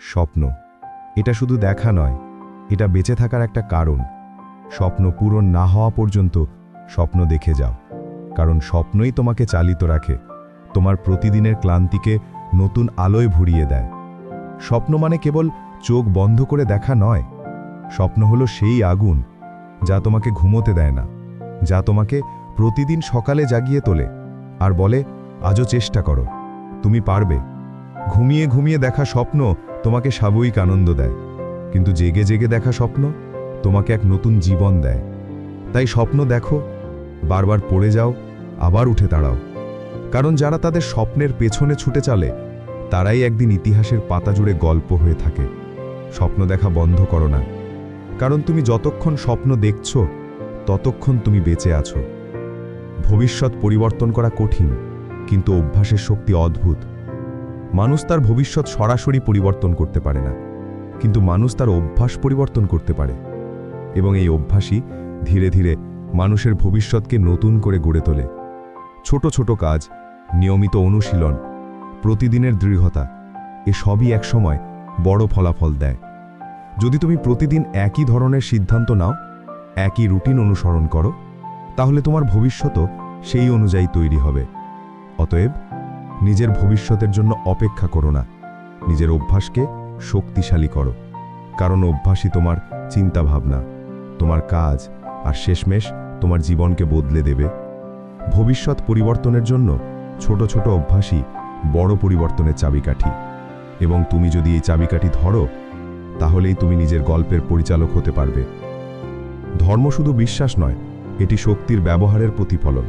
স্বপ্ন। এটা শুধু দেখা নয়, এটা বেঁচে থাকার একটা কারণ। স্বপ্ন পূরণ না হওয়া পর্যন্ত স্বপ্ন দেখে যাও। কারণ স্বপ্নই তোমাকে চালিত রাখে, তোমার প্রতিদিনের ক্লান্তিকে নতুন আলোয় ভরিয়ে দেয়। স্বপ্ন মানে কেবল চোখ বন্ধ করে দেখা নয়। স্বপ্ন হলো সেই আগুন যা তোমাকে ঘুমোতে দেয় না, যা তোমাকে প্রতিদিন সকালে জাগিয়ে তোলে আর বলে, আজও চেষ্টা করো, তুমি পারবে। ঘুমিয়ে ঘুমিয়ে দেখা স্বপ্ন তোমাকে স্বাভাবিক আনন্দ দেয়, কিন্তু জেগে জেগে দেখা স্বপ্ন তোমাকে এক নতুন জীবন দেয়। তাই স্বপ্ন দেখো, বারবার পড়ে যাও, আবার উঠে দাঁড়াও। কারণ যারা তাদের স্বপ্নের পেছনে ছুটে চলে, তারাই একদিন ইতিহাসের পাতা জুড়ে গল্প হয়ে থাকে। স্বপ্ন দেখা বন্ধ করো না, কারণ তুমি যতক্ষণ স্বপ্ন দেখছ, ততক্ষণ তুমি বেঁচে আছো। ভবিষ্যৎ পরিবর্তন করা কঠিন, কিন্তু অভ্যাসের শক্তি অদ্ভুত। মানুষ তার ভবিষ্যৎ সরাসরি পরিবর্তন করতে পারে না, কিন্তু মানুষ তার অভ্যাস পরিবর্তন করতে পারে এবং এই অভ্যাসই ধীরে ধীরে মানুষের ভবিষ্যৎকে নতুন করে গড়ে তোলে। ছোট ছোট কাজ, নিয়মিত অনুশীলন, প্রতিদিনের দৃঢ়তা এ সবই একসময় বড় ফলাফল দেয়। যদি তুমি প্রতিদিন একই ধরনের সিদ্ধান্ত নাও, একই রুটিন অনুসরণ করো, তাহলে তোমার ভবিষ্যতও সেই অনুযায়ী তৈরি হবে। অতএব নিজের ভবিষ্যতের জন্য অপেক্ষা করো না। নিজের অভ্যাসকে শক্তিশালী করো। কারণ অভ্যাসই তোমার চিন্তাভাবনা, তোমার কাজ, আর শেষমেশ তোমার জীবনকে বদলে দেবে। ভবিষ্যৎ পরিবর্তনের জন্য ছোট ছোট অভ্যাসই বড় পরিবর্তনের চাবিকাঠি। এবং তুমি যদি এই চাবিকাঠি ধরো, তাহলেই তুমি নিজের গল্পের পরিচালক হতে পারবে। ধর্ম শুধু বিশ্বাস নয়, এটি শক্তির ব্যবহারের প্রতিফলন।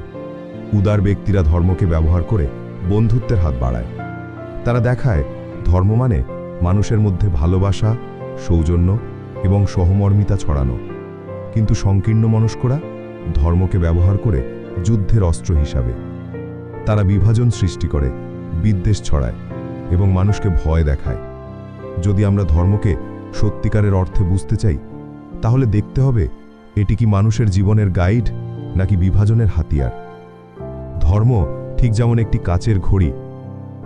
উদার ব্যক্তিরা ধর্মকে ব্যবহার করে বন্ধুত্বের হাত বাড়ায়। তারা দেখায়, ধর্ম মানে মানুষের মধ্যে ভালোবাসা, সৌজন্য এবং সহমর্মিতা ছড়ানো। কিন্তু সংকীর্ণ মনস্করা ধর্মকে ব্যবহার করে যুদ্ধের অস্ত্র হিসাবে। তারা বিভাজন সৃষ্টি করে, বিদ্বেষ ছড়ায় এবং মানুষকে ভয় দেখায়। যদি আমরা ধর্মকে সত্যিকারের অর্থে বুঝতে চাই, তাহলে দেখতে হবে এটি কি মানুষের জীবনের গাইড নাকি বিভাজনের হাতিয়ার। ধর্ম ঠিক যেমন একটি কাচের ঘড়ি।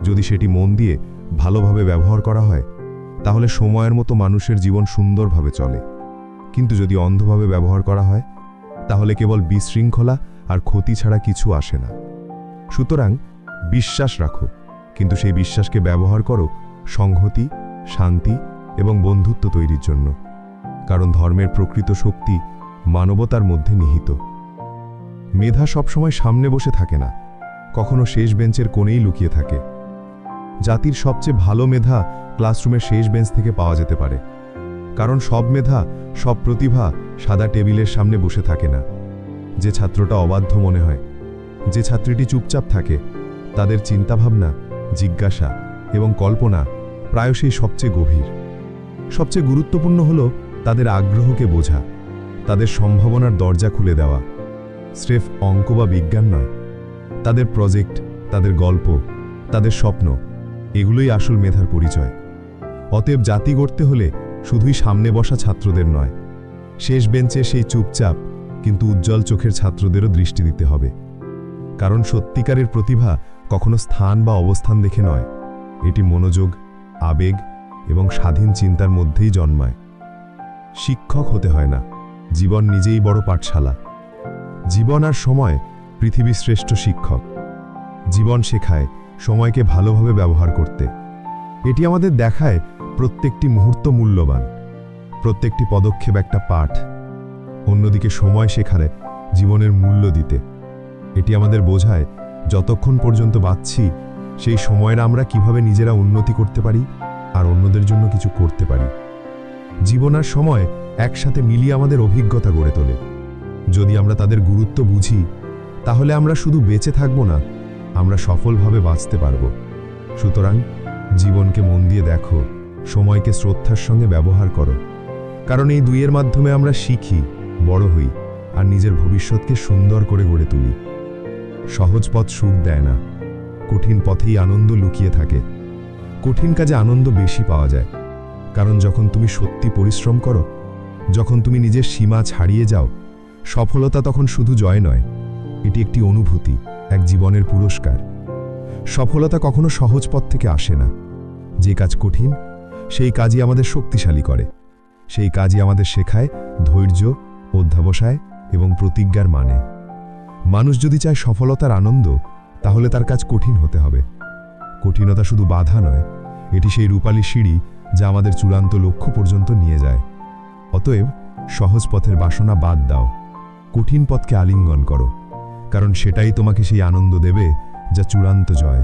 যদি সেটি মন দিয়ে ভালোভাবে ব্যবহার করা হয়, তাহলে সময়ের মতো মানুষের জীবন সুন্দরভাবে চলে। কিন্তু যদি অন্ধভাবে ব্যবহার করা হয়, তাহলে কেবল বিশৃঙ্খলা আর ক্ষতি ছাড়া কিছু আসে না। সুতরাং বিশ্বাস রাখো, কিন্তু সেই বিশ্বাসকে ব্যবহার করো সংহতি, শান্তি এবং বন্ধুত্ব তৈরির জন্য, কারণ ধর্মের প্রকৃত শক্তি মানবতার মধ্যে নিহিত। মেধা সবসময় সামনে বসে থাকে না। কখনো শেষ বেঞ্চের কোণেই লুকিয়ে থাকে। জাতির সবচেয়ে ভালো মেধা ক্লাসরুমের শেষ বেঞ্চ থেকে পাওয়া যেতে পারে। কারণ সব মেধা, সব প্রতিভা সাদা টেবিলের সামনে বসে থাকে না। যে ছাত্রটা অবাধ্য মনে হয়, যে ছাত্রীটি চুপচাপ থাকে, তাদের চিন্তাভাবনা, জিজ্ঞাসা এবং কল্পনা প্রায়শই সবচেয়ে গভীর। সবচেয়ে গুরুত্বপূর্ণ হল তাদের আগ্রহকে বোঝা, তাদের সম্ভাবনার দরজা খুলে দেওয়া। স্রেফ অঙ্ক বা বিজ্ঞান নয়। তাদের প্রজেক্ট তাদের গল্প, তাদের স্বপ্ন, এগুলোই আসল মেধার পরিচয়। অতএব জাতি গড়তে হলে শুধুই সামনে বসা ছাত্রদের নয়, শেষ বেঞ্চে সেই চুপচাপ কিন্তু উজ্জ্বল চোখের ছাত্রদেরও দৃষ্টি দিতে হবে। কারণ সত্যিকারের প্রতিভা কখনো স্থান বা অবস্থান দেখে নয়, এটি মনোযোগ, আবেগ এবং স্বাধীন চিন্তার মধ্যেই জন্মায়। শিক্ষক হতে হয় না, জীবন নিজেই বড় পাঠশালা। জীবন আর সময় পৃথিবীর শ্রেষ্ঠ শিক্ষক। জীবন শেখায়, সময়কে ভালোভাবে ব্যবহার করতে। এটি আমাদের দেখায় প্রত্যেকটি মুহূর্ত মূল্যবান, প্রত্যেকটি পদক্ষেপ একটা পাঠ। অন্যদিকে সময় শেখালে জীবনের মূল্য দিতে। এটি আমাদের বোঝায় যতক্ষণ পর্যন্ত বাঁচছি, সেই সময়ের আমরা কীভাবে নিজেরা উন্নতি করতে পারি আর অন্যদের জন্য কিছু করতে পারি। জীবন আর সময় একসাথে মিলিয়ে আমাদের অভিজ্ঞতা গড়ে তোলে। যদি আমরা তাদের গুরুত্ব বুঝি তাহলে আমরা শুধু বেঁচে থাকব না, আমরা সফলভাবে বাঁচতে পারব। সুতরাং জীবনকে মন দিয়ে দেখো, সময়কে শ্রদ্ধার সঙ্গে ব্যবহার করো। কারণ এই দুইয়ের মাধ্যমে আমরা শিখি, বড় হই, আর নিজের ভবিষ্যৎকে সুন্দর করে গড়ে তুলি। সহজ পথ সুখ দেয় না, কঠিন পথেই আনন্দ লুকিয়ে থাকে। কঠিন কাজে আনন্দ বেশি পাওয়া যায়, কারণ যখন তুমি সত্যি পরিশ্রম করো, যখন তুমি নিজের সীমা ছাড়িয়ে যাও, সফলতা তখন শুধু জয় নয় এটি একটি অনুভূতি, এক জীবনের পুরস্কার। সফলতা কখনো সহজ পথ থেকে আসে না। যে কাজ কঠিন, সেই কাজই আমাদের শক্তিশালী করে। সেই কাজই আমাদের শেখায়, ধৈর্য, অধ্যাবসায় এবং প্রতিজ্ঞার মানে। মানুষ যদি চায় সফলতার আনন্দ, তাহলে তার কাজ কঠিন হতে হবে। কঠিনতা শুধু বাধা নয়, এটি সেই রূপালী সিঁড়ি যা আমাদের চূড়ান্ত লক্ষ্য পর্যন্ত নিয়ে যায়। অতএব সহজ পথের বাসনা বাদ দাও। কঠিন পথকে আলিঙ্গন করো। কারণ সেটাই তোমাকে সেই আনন্দ দেবে যা চূড়ান্ত জয়।